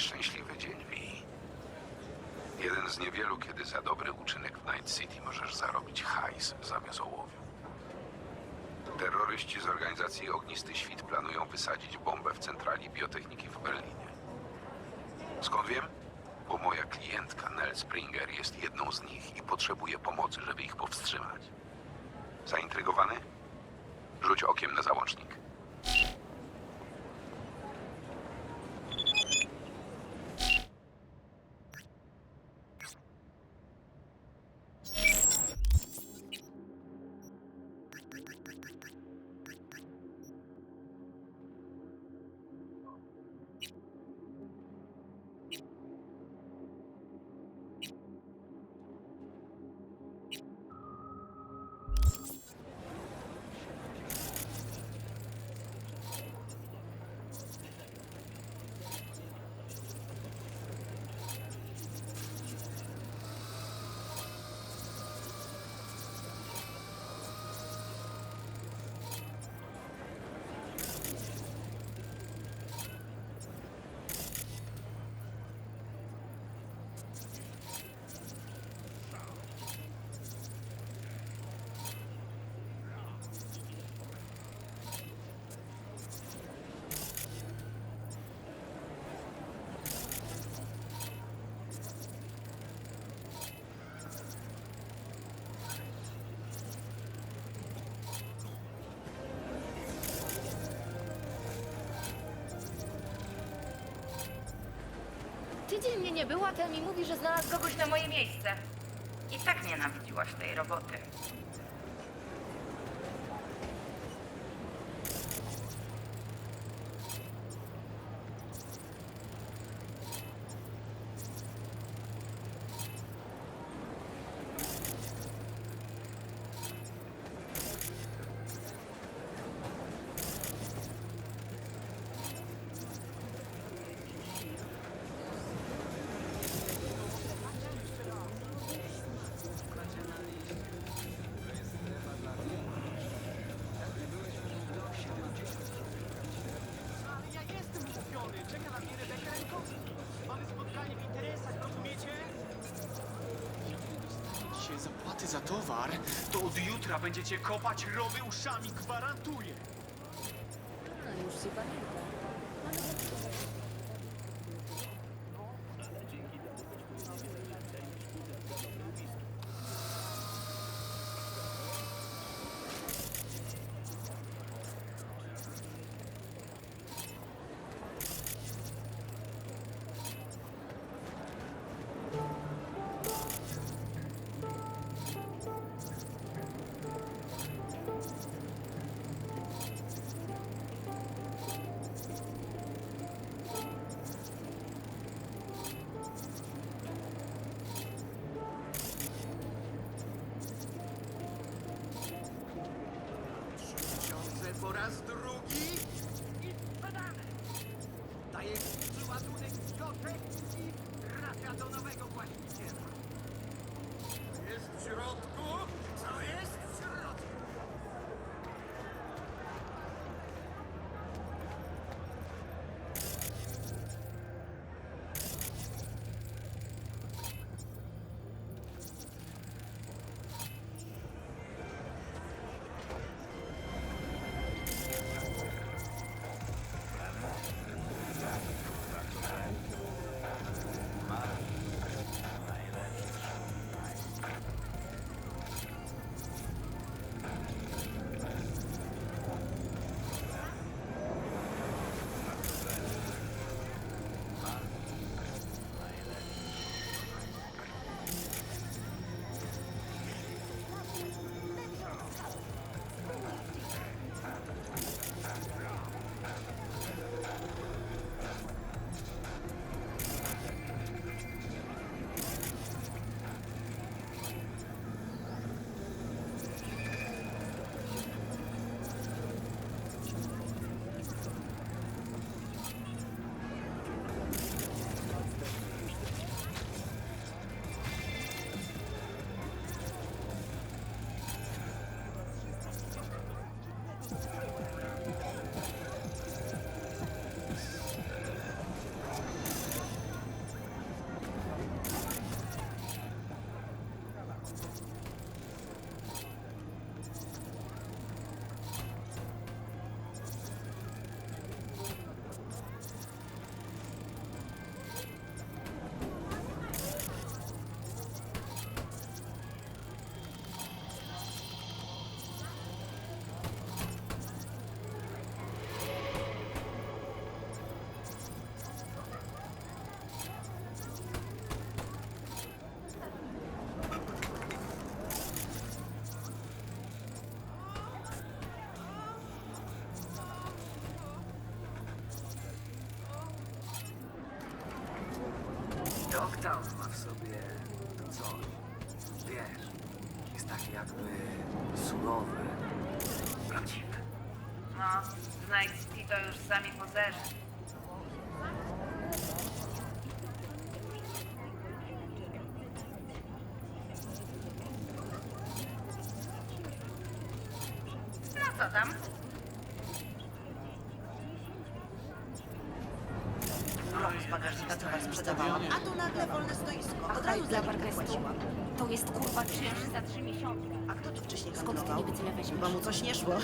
szczęśliwy dzień, Wi. Jeden z niewielu, kiedy za dobry uczynek w Night City możesz zarobić hajs zamiast ołowiu. Terroryści z organizacji Ognisty Świt planują wysadzić bombę w centrali biotechniki w Berlinie. Skąd wiem? Bo moja klientka Nell Springer jest jedną z nich i potrzebuje pomocy, żeby ich powstrzymać. Zaintrygowany? Rzuć okiem na załącznik. Tydzień mnie nie było, a ten mi mówi, że znalazł kogoś na moje miejsce. I tak nienawidziłaś tej roboty. Ale ja jestem kupiony. Czeka na mnie Rebeka Rękowski. Mamy spotkanie w interesach, rozumiecie? Zapłaty za towar, to od jutra będziecie kopać rowy uszami, gwarantuję. No już się pamiętam. Noctown ma w sobie coś. Wiesz, jest taki jakby surowy, prawdziwy. No, z Night to już sami pozerzy. No co tam? Bagażnika towar sprzedawałam, a tu nagle wolne stoisko. Od razu dla zapłaciłam. To jest kurwa czynsz za trzy miesiące. A kto tu wcześniej Skąd ty niby tyle weźmiesz? Chyba mu coś nie szło.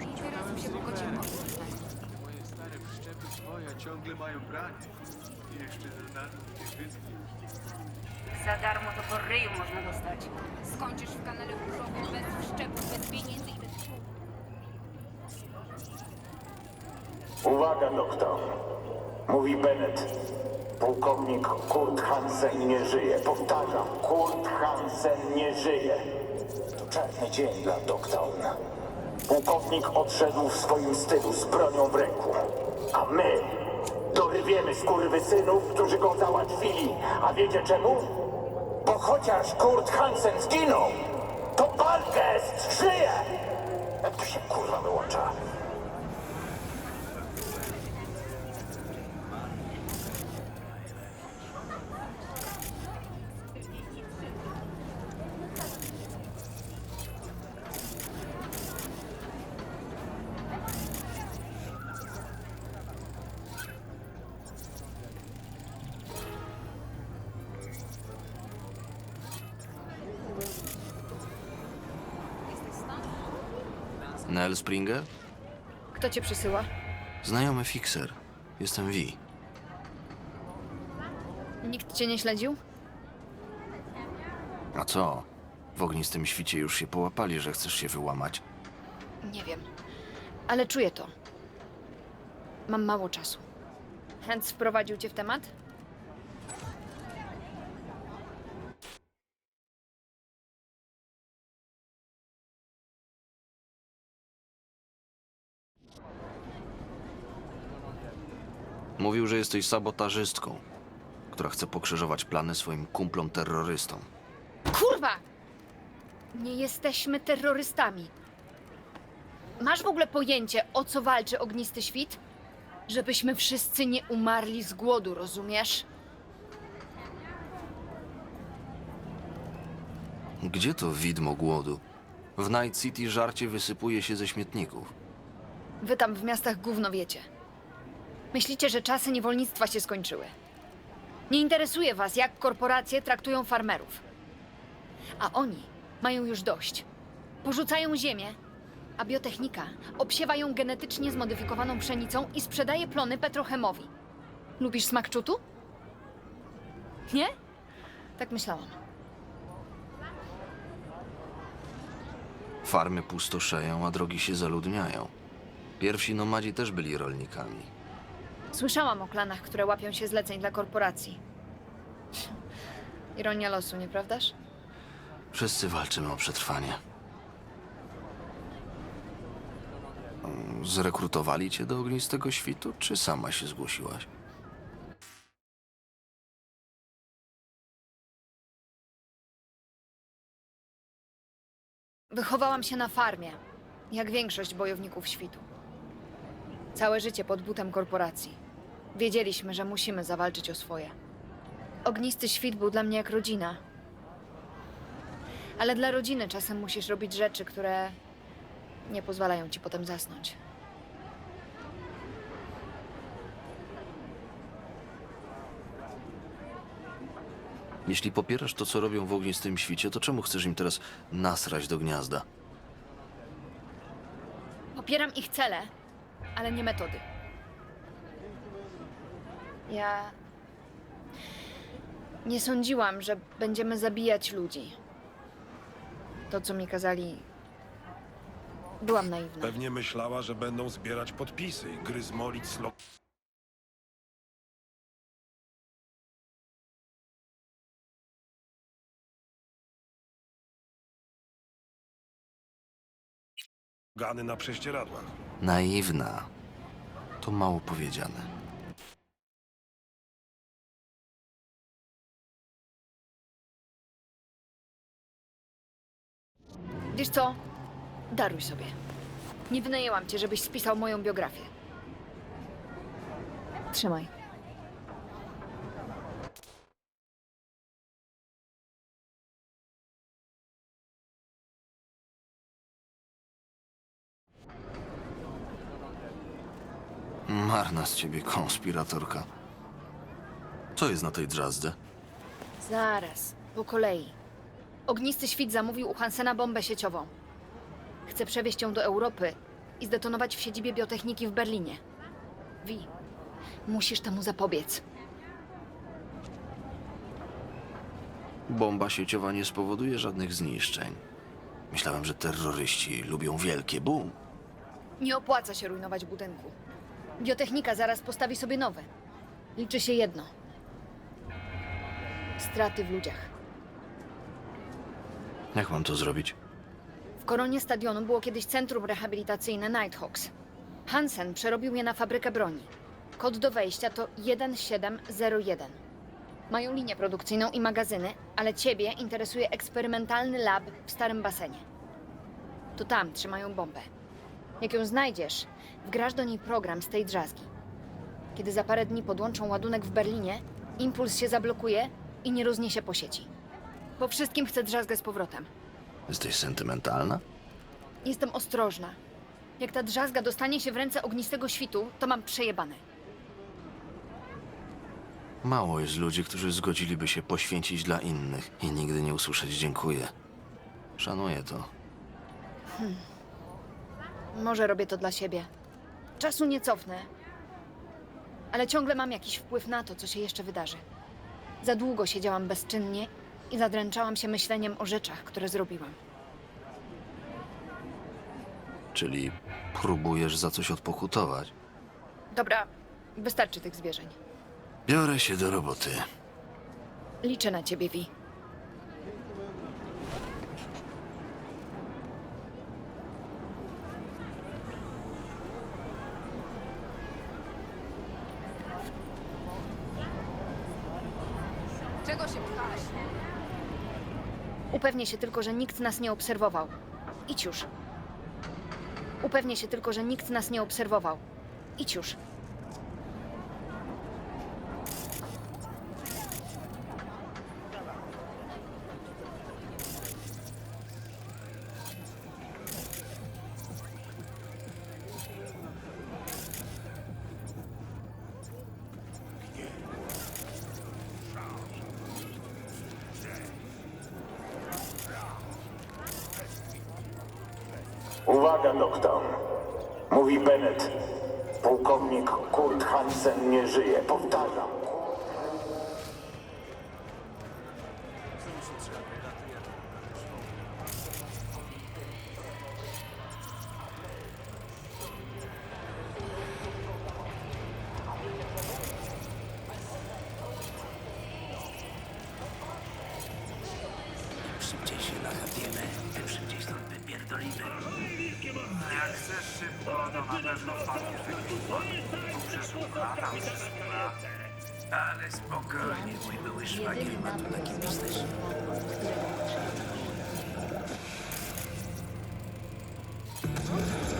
Interesu się po kocie Moje stare przyczepy swoja ciągle mają branie. I jeszcze dodatnie wyspy. Za darmo to po ryju można dostać. Skończysz w kanale kurzowym bez wszczepów, bez pieniędzy i bez ślubu. Uwaga, doktor. Mówi Bennett. Pułkownik Kurt Hansen nie żyje. Powtarzam, Kurt Hansen nie żyje. To czarny dzień dla Doktown. Pułkownik odszedł w swoim stylu z bronią w ręku. A my dorywiemy skurwysynów, którzy go załatwili. A wiecie czemu? Bo chociaż Kurt Hansen zginął, to Balgest żyje! Jak to się kurwa wyłącza? Nell Springer? Kto cię przysyła? Znajomy fixer. Jestem Vi. Nikt cię nie śledził? A co? W ognistym świcie już się połapali, że chcesz się wyłamać. Nie wiem, ale czuję to. Mam mało czasu. Hans wprowadził cię w temat? Że jesteś sabotażystką, która chce pokrzyżować plany swoim kumplom terrorystom. Kurwa! Nie jesteśmy terrorystami. Masz w ogóle pojęcie, o co walczy ognisty świt? Żebyśmy wszyscy nie umarli z głodu, rozumiesz? Gdzie to widmo głodu? W Night City żarcie wysypuje się ze śmietników. Wy tam w miastach gówno wiecie. Myślicie, że czasy niewolnictwa się skończyły. Nie interesuje was, jak korporacje traktują farmerów. A oni mają już dość. Porzucają ziemię, a biotechnika obsiewa ją genetycznie zmodyfikowaną pszenicą i sprzedaje plony petrochemowi. Lubisz smak czutu? Nie? Tak myślałam. Farmy pustoszeją, a drogi się zaludniają. Pierwsi nomadzi też byli rolnikami. Słyszałam o klanach, które łapią się zleceń dla korporacji. Ironia losu, nieprawdaż? Wszyscy walczymy o przetrwanie. Zrekrutowali cię do ognistego świtu, czy sama się zgłosiłaś? Wychowałam się na farmie, jak większość bojowników świtu. Całe życie pod butem korporacji. Wiedzieliśmy, że musimy zawalczyć o swoje. Ognisty świt był dla mnie jak rodzina. Ale dla rodziny czasem musisz robić rzeczy, które nie pozwalają ci potem zasnąć. Jeśli popierasz to, co robią w ognistym świcie, to czemu chcesz im teraz nasrać do gniazda? Popieram ich cele, ale nie metody. Ja. Nie sądziłam, że będziemy zabijać ludzi. To, co mi kazali. Byłam naiwna. Pewnie myślała, że będą zbierać podpisy i gryzmolić slogany na prześcieradłach. Naiwna. To mało powiedziane. Wiesz co? Daruj sobie. Nie wynajęłam cię, żebyś spisał moją biografię. Trzymaj. Marna z ciebie konspiratorka. Co jest na tej drzazdze? Zaraz, po kolei. Ognisty świt zamówił u Hansena bombę sieciową. Chce przewieźć ją do Europy i zdetonować w siedzibie biotechniki w Berlinie. Wi, musisz temu zapobiec. Bomba sieciowa nie spowoduje żadnych zniszczeń. Myślałem, że terroryści lubią wielkie boom. Nie opłaca się rujnować budynku. Biotechnika zaraz postawi sobie nowe. Liczy się jedno. Straty w ludziach. Jak mam to zrobić? W koronie stadionu było kiedyś centrum rehabilitacyjne Nighthawks. Hansen przerobił je na fabrykę broni. Kod do wejścia to 1701. Mają linię produkcyjną i magazyny, ale ciebie interesuje eksperymentalny lab w starym basenie. To tam trzymają bombę. Jak ją znajdziesz, wgrasz do niej program z tej drzazgi. Kiedy za parę dni podłączą ładunek w Berlinie, impuls się zablokuje i nie rozniesie po sieci. Po wszystkim chcę drzazgę z powrotem. Jesteś sentymentalna? Jestem ostrożna. Jak ta drzazga dostanie się w ręce ognistego świtu, to mam przejebane. Mało jest ludzi, którzy zgodziliby się poświęcić dla innych i nigdy nie usłyszeć dziękuję. Szanuję to. Może robię to dla siebie. Czasu nie cofnę. Ale ciągle mam jakiś wpływ na to, co się jeszcze wydarzy. Za długo siedziałam bezczynnie i zadręczałam się myśleniem o rzeczach, które zrobiłam. Czyli próbujesz za coś odpokutować. Dobra, wystarczy tych zwierzeń. Biorę się do roboty. Liczę na ciebie, Vi. Upewnię się tylko, że nikt nas nie obserwował. Idź już. Upewnię się tylko, że nikt nas nie obserwował. Idź już. Uwaga, doktor. Mówi Bennett. Pułkownik Kurt Hansen nie żyje. Powtarzam. Szybciej się tym szybciej stąd wypierdolimy. Chcesz szybko, to na pewno wpadnie w jakiś błąd. Przecież uchlata wszystko Ale spokojnie, mój były szwagier ma tu taki wstecz. Thank you.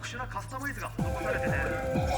特殊なカスタマイズが施されてね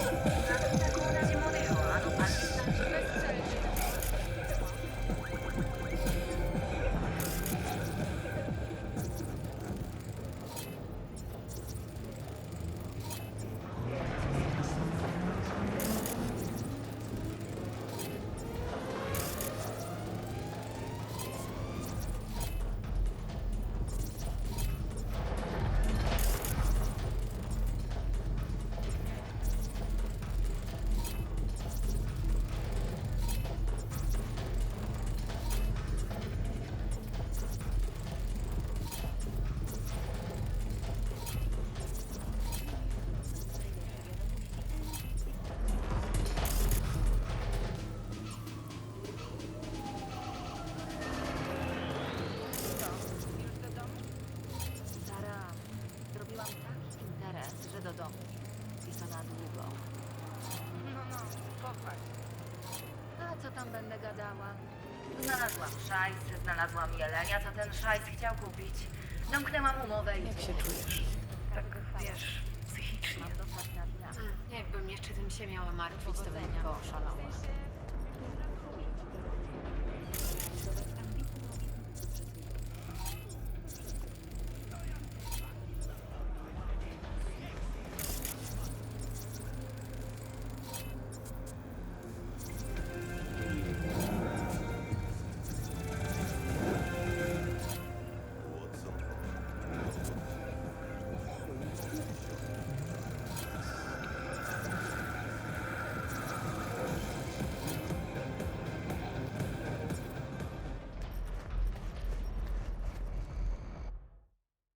jelenia, co ten szajs chciał kupić. Domknęłam umowę i... Jak się czujesz? Tak, wiesz, psychicznie. Jakbym jeszcze tym się miała martwić, to bym po...